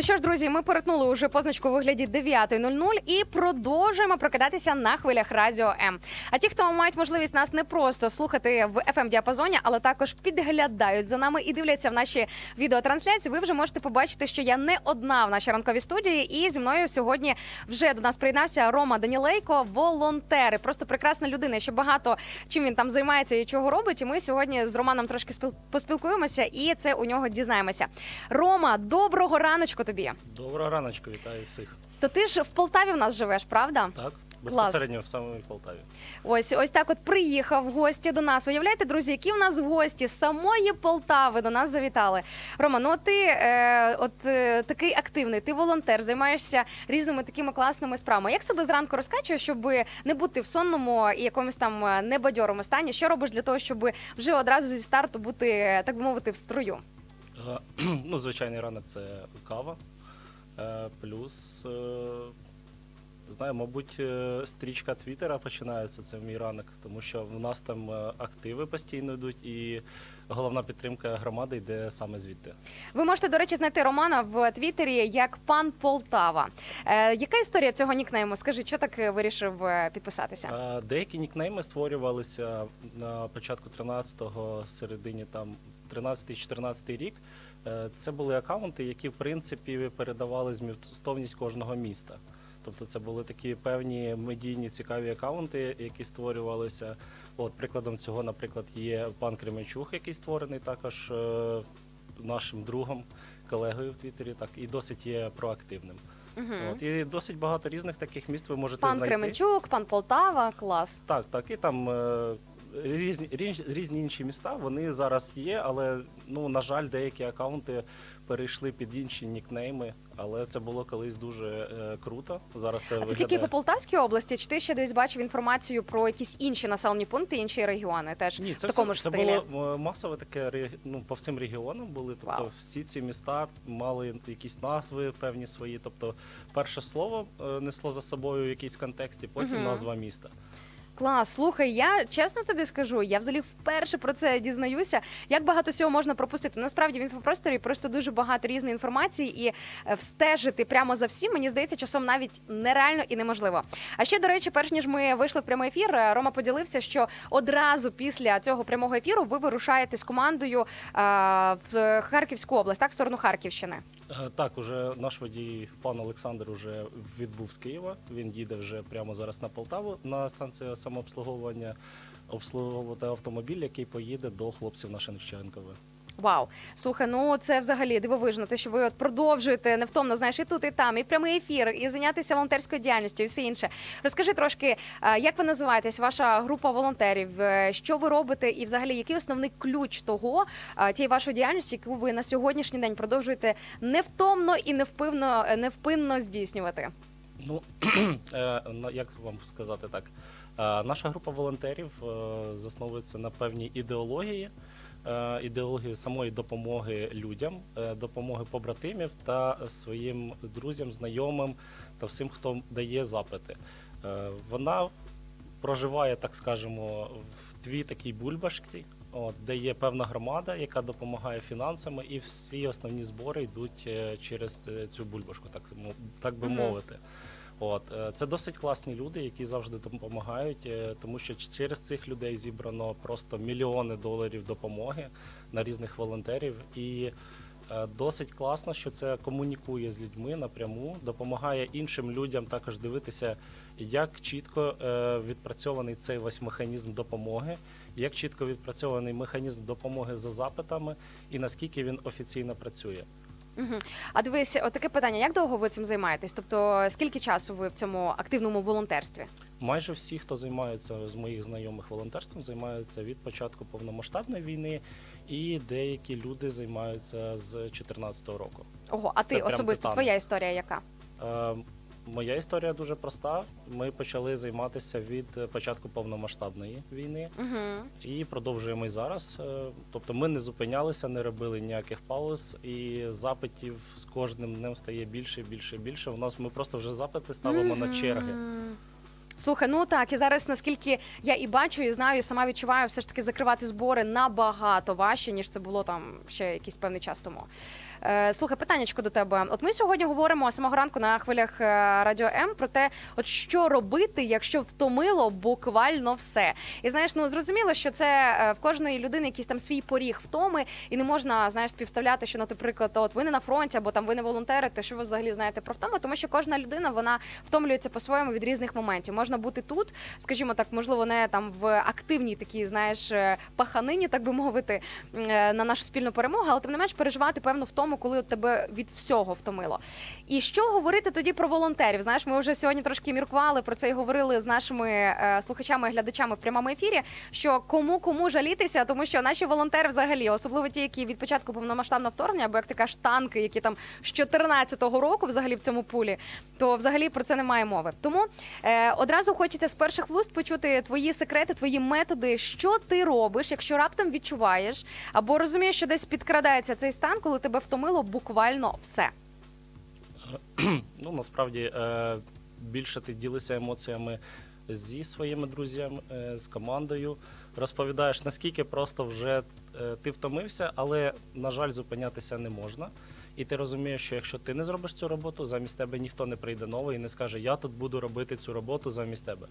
Ну що ж, друзі, ми перетнули уже позначку у вигляді 9.00 і продовжуємо прокидатися на хвилях радіо М. А ті, хто мають можливість нас не просто слухати в fm діапазоні, але також підглядають за нами і дивляться в наші відеотрансляції, ви вже можете побачити, що я не одна в нашій ранковій студії. І зі мною сьогодні вже до нас приєднався Рома Данілейко, волонтери. Просто прекрасна людина. Ще багато чим він там займається і чого робить. І ми сьогодні з Романом трошки спіл- поспілкуємося, і це у нього дізнаємося. Рома, доброго раночку тобі. Доброго раночку, вітаю всіх. То ти ж в Полтаві в нас живеш, правда? Так, безпосередньо в самій Полтаві. Ось ось так от приїхав в гості до нас. Уявляєте, друзі, які в нас гості з самої Полтави до нас завітали. Рома, ну ти е, от е, такий активний, ти волонтер, займаєшся різними такими класними справами. Як себе зранку розкачуєш, щоб не бути в сонному і якомусь там е, небадьорому стані? Що робиш для того, щоб вже одразу зі старту бути, так би мовити, в строю? Ну, звичайний ранок це кава. Е, Плюс, е, знаю, мабуть, е, стрічка Твіттера починається, це мій ранок, тому що в нас там активи постійно йдуть, і головна підтримка громади йде саме звідти. Ви можете, до речі, знайти Романа в Твіттері як пан Полтава. Е, яка історія цього нікнейму? Скажи, що так вирішив підписатися? Деякі нікнейми створювалися на початку 13-го, середині там 13-14 рік. Е, Це були акаунти, які в принципі передавали змістовність кожного міста. Тобто це були такі певні медійні цікаві акаунти, які створювалися. От прикладом цього, наприклад, є пан Кременчук, який створений також е, нашим другом, колегою в Твіттері, так і досить є проактивним. Мгм. От і досить багато різних таких міст ви можете Пан знайти. Кременчук, пан Полтава, клас. Так, так, і там е, різні, різні, різні інші міста, вони зараз є, але ну, на жаль, деякі акаунти перейшли під інші нікнейми, але це було колись дуже е, круто. Зараз це А це тільки по Полтавській області, чи ти ще десь бачив інформацію про якісь інші населені пункти, інші регіони? Теж Ні, це, в такому все, ж це стилі. було е, масове таке ну, по всім регіонам були. Тобто Вау. всі ці міста мали якісь назви певні свої. Тобто, перше слово е, несло за собою якийсь контекст, і потім Мгм. назва міста. Клас, слухай, я чесно тобі скажу, я взагалі вперше про це дізнаюся. Як багато всього можна пропустити? Насправді в інфопросторі просто дуже багато різної інформації, і е, встежити прямо за всім, мені здається, часом навіть нереально і неможливо. А ще, до речі, перш ніж ми вийшли в прямий ефір, е, Рома поділився, що одразу після цього прямого ефіру ви вирушаєте з командою е, в Харківську область, так в сторону Харківщини. Е, Так, уже наш водій, пан Олександр, уже відбув з Києва. Він їде вже прямо зараз на Полтаву на станцію самообслуговування, обслуговувати автомобіль, який поїде до хлопців на Шевченкове. Вау, слухай, ну це взагалі дивовижно. Те, що ви от продовжуєте невтомно, знаєш, і тут, і там, і прямий ефір, і зайнятися волонтерською діяльністю, і все інше. Розкажи трошки, е, як ви називаєтесь, ваша група волонтерів, е, що ви робите, і взагалі який основний ключ того е, тієї вашої діяльності, яку ви на сьогоднішній день продовжуєте невтомно і невпинно, невпинно здійснювати? Ну як вам сказати так, наша група волонтерів засновується на певній ідеології. Е, Ідеології самої допомоги людям, е, допомоги побратимів та своїм друзям, знайомим та всім, хто дає запити. Е, Вона проживає, так скажемо, в дві такій бульбашці, от, де є певна громада, яка допомагає фінансами, і всі основні збори йдуть через цю бульбашку, так, так би мовити. От е, це досить класні люди, які завжди допомагають, е, тому що через цих людей зібрано просто мільйони доларів допомоги на різних волонтерів. І е, досить класно, що це комунікує з людьми напряму, допомагає іншим людям також дивитися, як чітко відпрацьований цей весь механізм допомоги, як чітко відпрацьований механізм допомоги за запитами, і наскільки він офіційно працює. Угу. А дивись, от таке питання: як довго ви цим займаєтесь? Тобто, скільки часу ви в цьому активному волонтерстві? Майже всі, хто займається з моїх знайомих волонтерством, займаються від початку повномасштабної війни, і деякі люди займаються з 2014 року. Ого, а Це ти прям особисто титан. твоя історія яка? Е, моя історія дуже проста. Ми почали займатися від початку повномасштабної війни Угу. і продовжуємо і зараз. Е, Тобто ми не зупинялися, не робили ніяких пауз, і запитів з кожним днем стає більше, більше, більше. У нас ми просто вже запити ставимо на черги. Слухай, ну так і зараз, наскільки я і бачу, і знаю, і сама відчуваю, все ж таки закривати збори набагато важче, ніж це було там ще якийсь певний час тому. Е, слухай, питаннячко до тебе. От ми сьогодні говоримо самого ранку на хвилях е, радіо М про те, от що робити, якщо втомило буквально все. І знаєш, ну зрозуміло, що це е, в кожної людини якийсь там свій поріг втоми, і не можна знаєш співставляти, що, наприклад, от ви не на фронті або там ви не волонтерите, що ви взагалі знаєте про втому, тому що кожна людина вона втомлюється по-своєму від різних моментів. Можна бути тут, скажімо так, можливо, не там в активній такій, знаєш, паханині, так би мовити, на нашу спільну перемогу, але тим не менш переживати певну втому, коли от тебе від всього втомило. І що говорити тоді про волонтерів? Знаєш, ми вже сьогодні трошки міркували про це і говорили з нашими е, слухачами і глядачами в прямому ефірі. Що кому кому жалітися, тому що наші волонтери, взагалі, особливо ті, які від початку повномасштабного вторгнення, або як ти кажеш, танки, які там з 14-го року взагалі в цьому пулі, то взагалі про це немає мови. Тому е, одразу хочеться з перших вуст почути твої секрети, твої методи, що ти робиш, якщо раптом відчуваєш або розумієш, що десь підкрадається цей стан, коли тебе втомило буквально все. Ну насправді е, більше ти ділишся емоціями зі своїми друзями, е, з командою. Розповідаєш, наскільки просто вже е, ти втомився, але, на жаль, зупинятися не можна. І ти розумієш, що якщо ти не зробиш цю роботу, замість тебе ніхто не прийде новий і не скаже, я тут буду робити цю роботу замість тебе.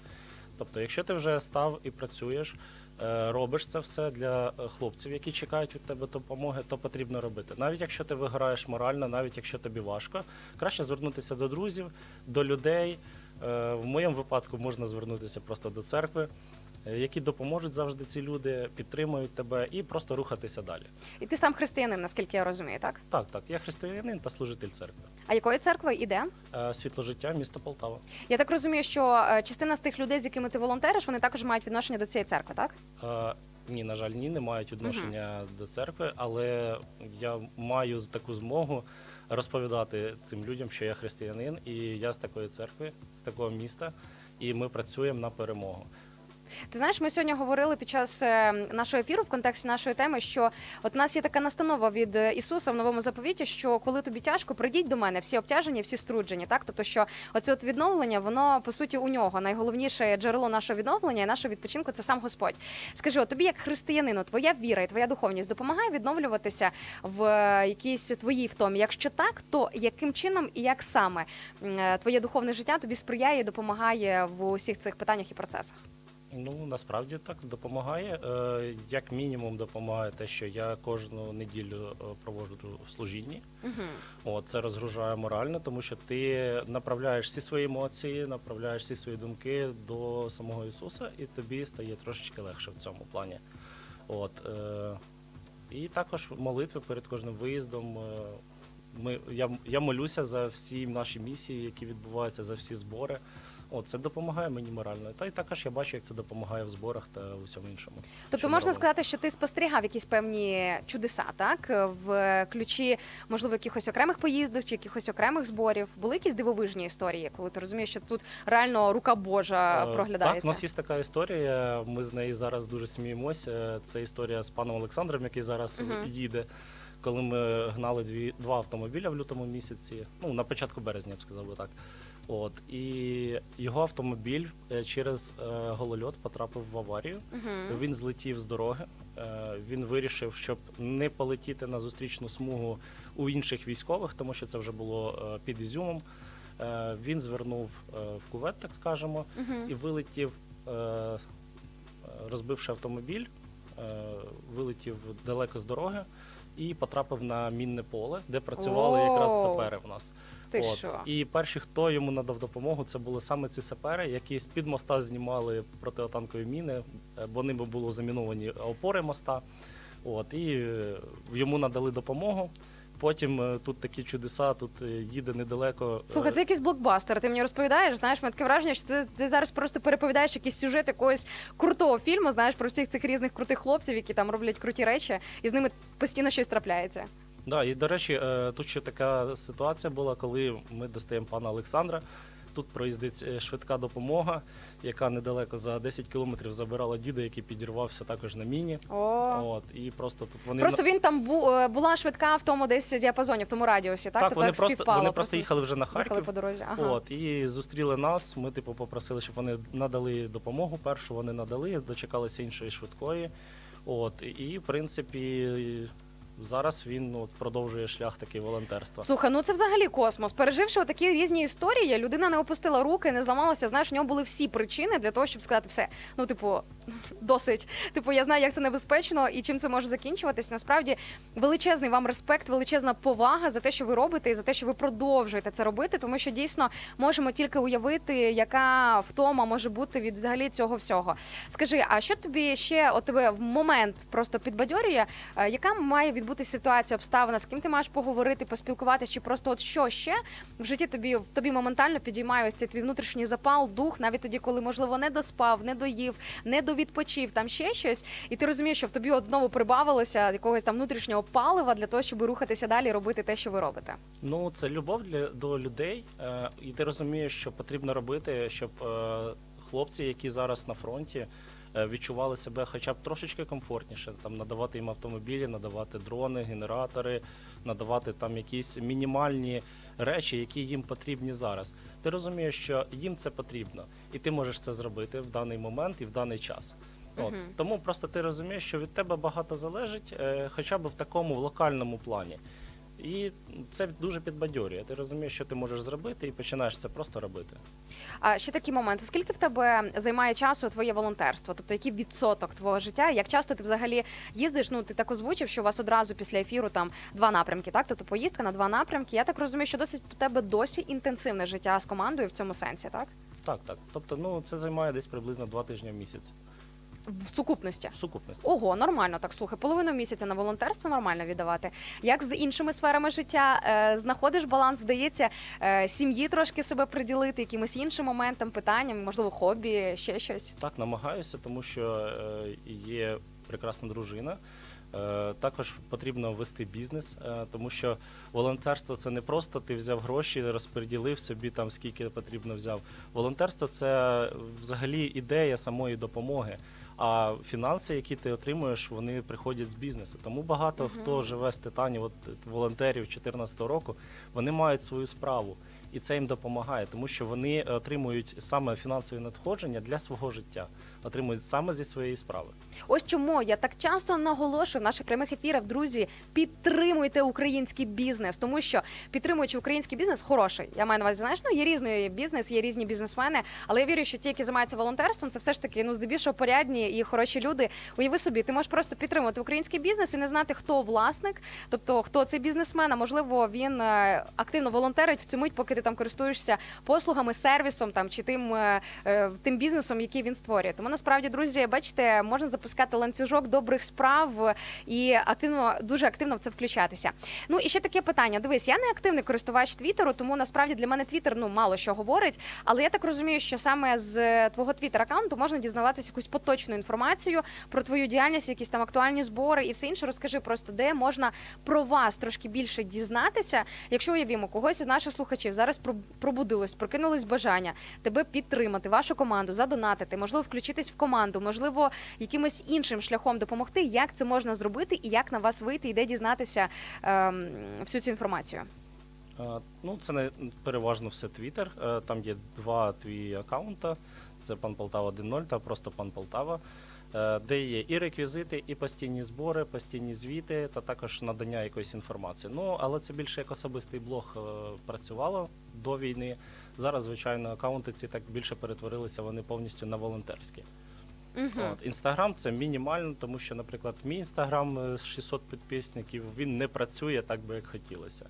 Тобто, якщо ти вже став і працюєш, е, робиш це все для е, хлопців, які чекають від тебе допомоги, то потрібно робити. Навіть якщо ти виграєш морально, навіть якщо тобі важко, краще звернутися до друзів, до людей. Е, В моєму випадку можна звернутися просто до церкви, які допоможуть завжди ці люди, підтримують тебе і просто рухатися далі. І ти сам християнин, наскільки я розумію, так? Так, так, я християнин та служитель церкви. А якої церкви іде? Е, Світло життя, місто Полтава. Я так розумію, що е, частина з тих людей, з якими ти волонтериш, вони також мають відношення до цієї церкви, так? Е, Ні, на жаль, ні, не мають відношення до церкви, але я маю таку змогу розповідати цим людям, що я християнин, і я з такої церкви, з такого міста, і ми працюємо на перемогу. Ти знаєш, ми сьогодні говорили під час е, нашого ефіру в контексті нашої теми, що от у нас є така настанова від е, Ісуса в новому заповіті, що коли тобі тяжко, прийдіть до мене, всі обтяжені, всі струджені. Так, тобто, що оце от відновлення, воно по суті у нього найголовніше джерело нашого відновлення і нашого відпочинку це сам Господь. Скажи, от тобі, як християнину, твоя віра і твоя духовність допомагає відновлюватися в е, якійсь твоїй втомі? Якщо так, то яким чином і як саме твоє духовне життя тобі сприяє і допомагає в усіх цих питаннях і процесах? Ну насправді так допомагає. Е, Як мінімум, допомагає те, що я кожну неділю е, проводжу в служінні. Угу. О, це розгружає морально, тому що ти направляєш всі свої емоції, направляєш всі свої думки до самого Ісуса, і тобі стає трошечки легше в цьому плані. От, е, і також молитви перед кожним виїздом. Ми, я, я молюся за всі наші місії, які відбуваються, за всі збори. О, це допомагає мені морально. Та й також я бачу, як це допомагає в зборах та у всьому іншому. Тобто що можна робимо. сказати, що ти спостерігав якісь певні чудеса, так в ключі, можливо, якихось окремих поїздок чи якихось окремих зборів. Були якісь дивовижні історії, коли ти розумієш, що тут реально рука Божа Е, проглядається. Так, у нас є така історія. Ми з неї зараз дуже сміємося. Це історія з паном Олександром, який зараз Мгм. їде. Коли ми гнали дві два автомобіля в лютому місяці, ну на початку березня, я б сказав би так. От і його автомобіль е, через е, голольот потрапив в аварію. Мгм. Він злетів з дороги. Е, Він вирішив, щоб не полетіти на зустрічну смугу у інших військових, тому що це вже було е, під Ізюмом. Е, Він звернув е, в кувет, так скажемо, Мгм. і вилетів, е, е, розбивши автомобіль, е, вилетів далеко з дороги і потрапив на мінне поле, де працювали якраз сапери в нас. Ти От. що? І перші, хто йому надав допомогу, це були саме ці сапери, які з-під моста знімали протитанкові міни, е, бо ними були заміновані опори моста. От, і е, йому надали допомогу. Потім е, тут такі чудеса, тут їде недалеко. Слухай, це якийсь блокбастер. Ти мені розповідаєш. Знаєш, мене таке враження, що це ти зараз просто переповідаєш якийсь сюжет якогось крутого фільму. Знаєш про всіх цих різних крутих хлопців, які там роблять круті речі, і з ними постійно щось трапляється. Да, і до речі, е, тут ще така ситуація була, коли ми достаємо пана Олександра. Тут проїздить е, швидка допомога, яка недалеко за 10 кілометрів забирала діда, який підірвався також на міні. О. От і просто тут вони Просто він там бу, е, була швидка в тому десь діапазоні, в тому радіусі, так? так, тобто вони просто співпало, вони просто їхали вже на їхали Харків. по дорозі. Ага. От і зустріли нас. Ми типу попросили, щоб вони надали допомогу. Першу вони надали, дочекалися іншої швидкої. От і в принципі зараз він от продовжує шлях такий волонтерства. Слухай, ну це взагалі космос. Переживши такі різні історії, людина не опустила руки, не зламалася. Знаєш, у нього були всі причини для того, щоб сказати все. Ну, типу, досить. Типу, я знаю, як це небезпечно і чим це може закінчуватись. Насправді величезний вам респект, величезна повага за те, що ви робите, і за те, що ви продовжуєте це робити, тому що дійсно можемо тільки уявити, яка втома може бути від взагалі цього всього. Скажи, а що тобі ще от тебе в момент просто підбадьорює? Е, Яка має відбутися ситуація, обставина, з ким ти маєш поговорити, поспілкуватися, чи просто от що ще в житті тобі в тобі моментально підіймає ось цей твій внутрішній запал, дух, навіть тоді, коли можливо не доспав, не доїв, не довідпочив, там ще щось, і ти розумієш, що в тобі от знову прибавилося якогось там внутрішнього палива для того, щоб рухатися далі, і робити те, що ви робите. Ну, це любов для до людей, е, і ти розумієш, що потрібно робити, щоб е, хлопці, які зараз на фронті, відчували себе хоча б трошечки комфортніше. Там надавати їм автомобілі, надавати дрони, генератори, надавати там якісь мінімальні речі, які їм потрібні зараз. Ти розумієш, що їм це потрібно, і ти можеш це зробити в даний момент і в даний час. От Мгм. тому просто ти розумієш, що від тебе багато залежить, е, хоча б в такому локальному плані. І це дуже підбадьорює. Ти розумієш, що ти можеш зробити, і починаєш це просто робити. А ще такий момент: скільки в тебе займає часу твоє волонтерство? Тобто, який відсоток твого життя? Як часто ти взагалі їздиш? Ну ти так озвучив, що у вас одразу після ефіру там два напрямки, так? Тобто поїздка на два напрямки. Я так розумію, що досить у тебе досі інтенсивне життя з командою в цьому сенсі, так? Так, так. Тобто, ну це займає десь приблизно два тижні в місяць В сукупності. в сукупності. Ого, нормально так слухай. Половину місяця на волонтерство нормально віддавати. Як з іншими сферами життя е, знаходиш баланс, вдається е, сім'ї трошки себе приділити, якимось іншим моментам, питанням, можливо, хобі, ще щось. Так, намагаюся, тому що е, є прекрасна дружина. Е, Також потрібно вести бізнес, е, тому що волонтерство це не просто ти взяв гроші, розподілив собі там скільки потрібно взяв. Волонтерство це взагалі ідея самої допомоги. А фінанси, які ти отримуєш, вони приходять з бізнесу. Тому багато Мгм. хто живе з титані, от волонтерів 2014 року, вони мають свою справу. І це їм допомагає, тому що вони отримують саме фінансові надходження для свого життя, отримують саме зі своєї справи. Ось чому я так часто наголошую в наших прямих ефірах, друзі, підтримуйте український бізнес, тому що підтримуючи український бізнес, хороший. Я маю на увазі, знаєш, ну є різний бізнес, є різні бізнесмени, але я вірю, що ті, які займаються волонтерством, це все ж таки ну здебільшого порядні і хороші люди. Уяви собі, ти можеш просто підтримувати український бізнес і не знати, хто власник, тобто хто цей бізнесмен. А можливо, він е, активно волонтерить в цю мить, поки ти там користуєшся послугами, сервісом там чи тим, е, е, тим бізнесом, який він створює. Тому насправді, друзі, бачите, можна запускати ланцюжок добрих справ і активно, дуже активно в це включатися. Ну і ще таке питання. Дивись, я не активний користувач Твіттеру, тому насправді для мене Твіттер ну мало що говорить. Але я так розумію, що саме з твого твіттер аккаунту можна дізнаватися якусь поточну інформацію про твою діяльність, якісь там актуальні збори і все інше. Розкажи просто, де можна про вас трошки більше дізнатися. Якщо уявімо, когось із наших слухачів зараз про- пробудилось, прокинулось бажання тебе підтримати, вашу команду, задонатити, можливо, включитись в команду, можливо, якимось іншим шляхом допомогти. Як це можна зробити і як на вас вийти, і де дізнатися ем, всю цю інформацію? Е, Ну, це не переважно все Твіттер. Е, Там є два твої аккаунта: це пан Полтава 1.0 та просто пан Полтава, е, де є і реквізити, і постійні збори, постійні звіти, та також надання якоїсь інформації. Ну, але це більше як особистий блог е, працювало до війни. Зараз, звичайно, аккаунти ці так більше перетворилися, вони повністю на волонтерські. Інстаграм це мінімально, тому що, наприклад, мій інстаграм е, з 600 підписників він не працює так би, як хотілося.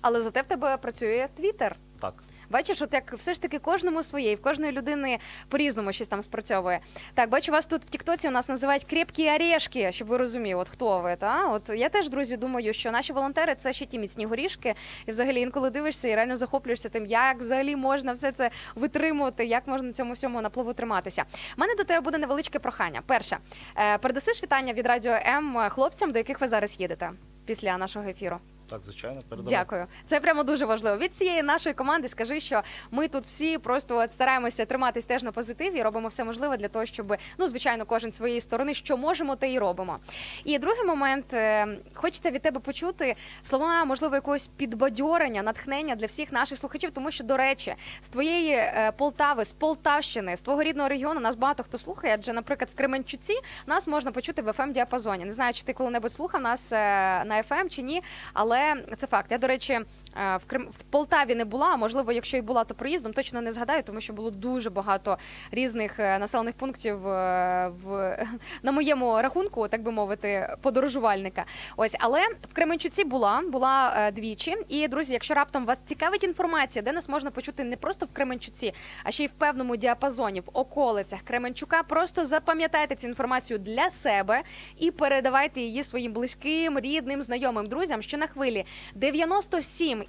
Але зате в тебе працює Твіттер. Так. Бачиш, от як все ж таки кожному своє, і в кожної людини по-різному щось там спрацьовує. Так, бачу, вас тут в Тіктоці у нас називають крепкі орешки, щоб ви розуміли, от хто ви. Та? От я теж, друзі, думаю, що наші волонтери це ще ті міцні горішки. І взагалі інколи дивишся і реально захоплюєшся тим, як взагалі можна все це витримувати, як можна цьому всьому наплаву триматися. У мене до тебе буде невеличке прохання. Перше, е, передаси ж вітання від радіо М хлопцям, до яких ви зараз їдете після нашого ефіру. Так, звичайно, передавай. Дякую. Це прямо дуже важливо. Від цієї нашої команди скажи, що ми тут всі просто стараємося триматись теж на позитиві робимо все можливе для того, щоб ну звичайно кожен своєї сторони, що можемо, те і робимо. І другий момент е, хочеться від тебе почути слова, можливо, якогось підбадьорення, натхнення для всіх наших слухачів, тому що, до речі, з твоєї е, Полтави, з Полтавщини, з твого рідного регіону нас багато хто слухає. Адже, наприклад, в Кременчуці нас можна почути в fm діапазоні. Не знаю, чи ти коли-небудь слухав нас е, на FM чи ні, але це факт. Я, до речі, в Крим в Полтаві не була. Можливо, якщо і була, то проїздом точно не згадаю, тому що було дуже багато різних е, населених пунктів е, в на моєму рахунку, так би мовити, подорожувальника. Ось, але в Кременчуці була, була е, двічі. І друзі, якщо раптом вас цікавить інформація, де нас можна почути не просто в Кременчуці, а ще й в певному діапазоні, в околицях Кременчука, просто запам'ятайте цю інформацію для себе і передавайте її своїм близьким, рідним, знайомим друзям, що на хвилі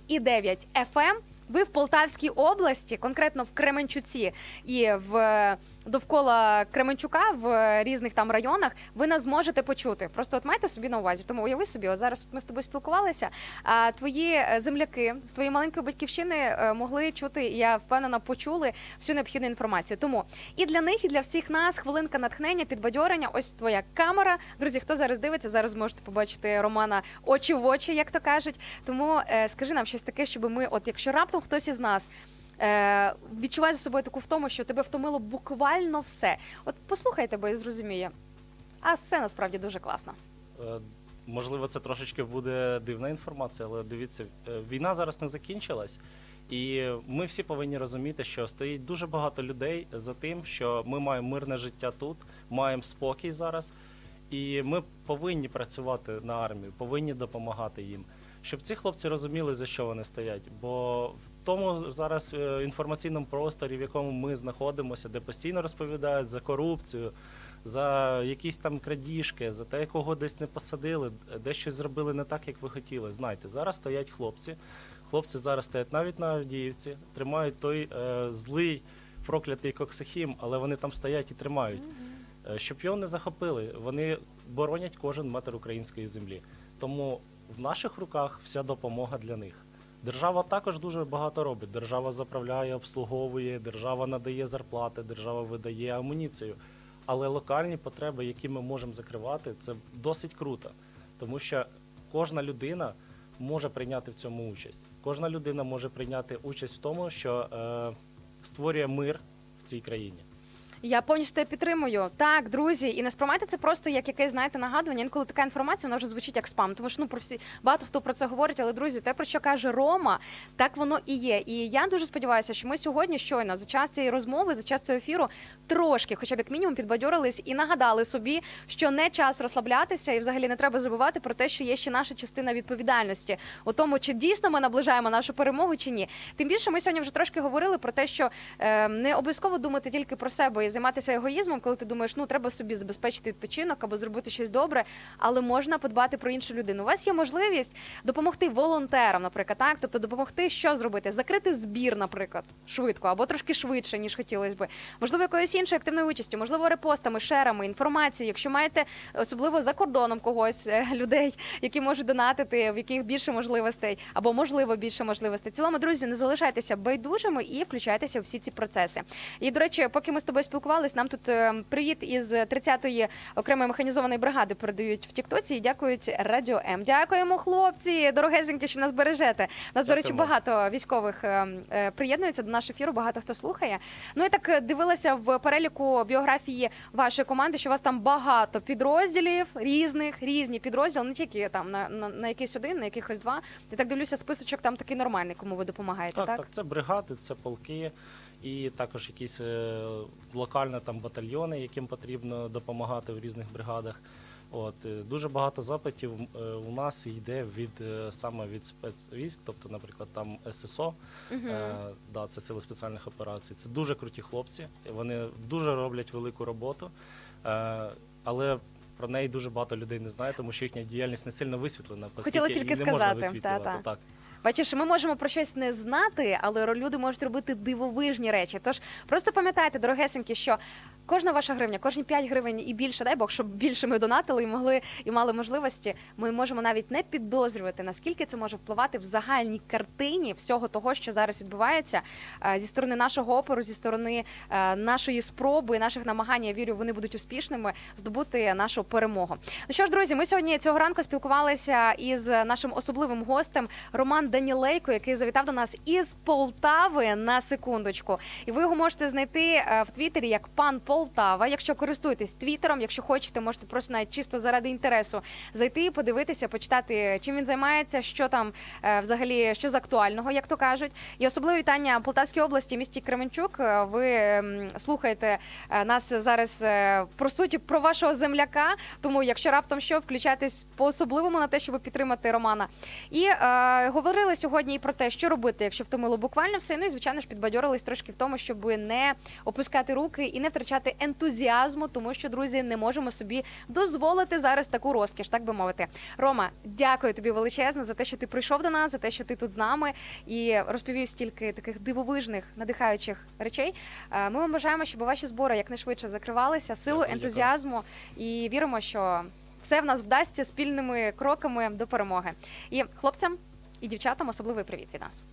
97,9 FM ви в Полтавській області, конкретно в Кременчуці і в довкола Кременчука в різних там районах, ви нас зможете почути. Просто от майте собі на увазі. Тому уяви собі, от зараз ми з тобою спілкувалися. А твої е, земляки з твоєї маленької батьківщини е, могли чути, я впевнена, почули всю необхідну інформацію. Тому і для них, і для всіх нас хвилинка натхнення, підбадьорення. Ось твоя камера. Друзі, хто зараз дивиться, зараз можете побачити Романа очі в очі, як то кажуть. Тому е, скажи нам щось таке, щоб ми, от якщо раптом хтось із нас. Е, відчуває за собою таку втому, що тебе втомило буквально все. От послухай тебе і зрозуміє. А все насправді дуже класно. Е, Можливо, це трошечки буде дивна інформація, але дивіться, е, війна зараз не закінчилась, і ми всі повинні розуміти, що стоїть дуже багато людей за тим, що ми маємо мирне життя тут, маємо спокій зараз, і ми повинні працювати на армію, повинні допомагати їм. Щоб ці хлопці розуміли, за що вони стоять. Бо в тому зараз е, інформаційному просторі, в якому ми знаходимося, де постійно розповідають за корупцію, за якісь там крадіжки, за те, кого десь не посадили, де щось зробили не так, як ви хотіли. Знайте, зараз стоять хлопці. Хлопці зараз стоять навіть на Авдіївці, тримають той е, злий проклятий коксихім, але вони там стоять і тримають. Е, Щоб його не захопили, вони боронять кожен метр української землі. Тому в наших руках вся допомога для них. Держава також дуже багато робить. Держава заправляє, обслуговує, держава надає зарплати, держава видає амуніцію. Але локальні потреби, які ми можемо закривати, це досить круто, тому що кожна людина може прийняти в цьому участь. Кожна людина може прийняти участь в тому, що е, створює мир в цій країні. Я повністю тебе підтримую. Так, друзі, і не сприймайте це просто як якесь, знаєте, нагадування. Інколи така інформація вона вже звучить як спам. Тому що ну про всі багато хто про це говорить, але друзі, те про що каже Рома, так воно і є. І я дуже сподіваюся, що ми сьогодні щойно за час цієї розмови, за час цього ефіру, трошки, хоча б як мінімум, підбадьорились і нагадали собі, що не час розслаблятися, і взагалі не треба забувати про те, що є ще наша частина відповідальності у тому, чи дійсно ми наближаємо нашу перемогу, чи ні. Тим більше ми сьогодні вже трошки говорили про те, що е, не обов'язково думати тільки про себе і займатися егоїзмом, коли ти думаєш, ну треба собі забезпечити відпочинок або зробити щось добре, але можна подбати про іншу людину. У вас є можливість допомогти волонтерам, наприклад, так, тобто допомогти, що зробити, закрити збір, наприклад, швидко або трошки швидше, ніж хотілося би. Можливо, якоюсь іншою активною участю, можливо, репостами, шерами, інформацією. Якщо маєте особливо за кордоном когось е, людей, які можуть донатити, в яких більше можливостей, або можливо більше можливостей. В цілому, друзі, не залишайтеся байдужими і включайтеся у всі ці процеси. І до речі, поки ми з тобою спілкувались, нам тут е, привіт із 30-ї окремої механізованої бригади передають в Тіктоці і дякують Радіо М. Дякуємо, хлопці, дорогезенькі, що нас бережете. Нас, до речі, багато військових е, е, приєднується до нашого ефіру, багато хто слухає. Ну я так дивилася в переліку біографії вашої команди, що у вас там багато підрозділів різних, різні підрозділи, не тільки там на, на, на якийсь один, на якихось два. Я так дивлюся, списочок там такий нормальний, кому ви допомагаєте, Так, так? так, це бригади, це полки, і також якісь е, локальні там батальйони, яким потрібно допомагати в різних бригадах. От е, дуже багато запитів е, у нас йде від саме від спецвійськ, тобто, наприклад, там ССО, Мгм. е, да, це сили спеціальних операцій. Це дуже круті хлопці. Вони дуже роблять велику роботу, е, але про неї дуже багато людей не знає, тому що їхня діяльність не сильно висвітлена. Хотіла тільки її не можна висвітлювати. та-та. Так. Бачиш, ми можемо про щось не знати, але люди можуть робити дивовижні речі. Тож просто пам'ятайте, дорогесенькі, що Кожна ваша гривня, кожні 5 гривень і більше, дай Бог, щоб більше ми донатили і могли і мали можливості. Ми можемо навіть не підозрювати, наскільки це може впливати в загальній картині всього того, що зараз відбувається е, зі сторони нашого опору, зі сторони е, нашої спроби, наших намагань. Я вірю, вони будуть успішними здобути нашу перемогу. Ну що ж, друзі, ми сьогодні цього ранку спілкувалися із нашим особливим гостем Роман Данілейко, який завітав до нас із Полтави на секундочку. І ви його можете знайти е, в Твіттері як пан Полтава. Якщо користуєтесь Твіттером, якщо хочете, можете просто навіть чисто заради інтересу зайти, подивитися, почитати, чим він займається, що там е, взагалі що з актуального, як то кажуть. І особливе вітання Полтавській області, місті Кременчук. Е, Ви слухаєте е, нас зараз про суті про вашого земляка. Тому, якщо раптом що, включайтесь по особливому на те, щоб підтримати Романа. І е, говорили сьогодні і про те, що робити, якщо втомило буквально все. Ну і звичайно ж підбадьорились трошки в тому, щоб не опускати руки і не втрачати ентузіазму, тому що друзі не можемо собі дозволити зараз таку розкіш, так би мовити. Рома, дякую тобі величезно за те, що ти прийшов до нас, за те, що ти тут з нами і розповів стільки таких дивовижних, надихаючих речей. Е, Ми вам бажаємо, щоб ваші збори якнайшвидше закривалися, силу, дякую. ентузіазму і віримо, що все в нас вдасться спільними кроками до перемоги. І хлопцям і дівчатам особливий привіт від нас.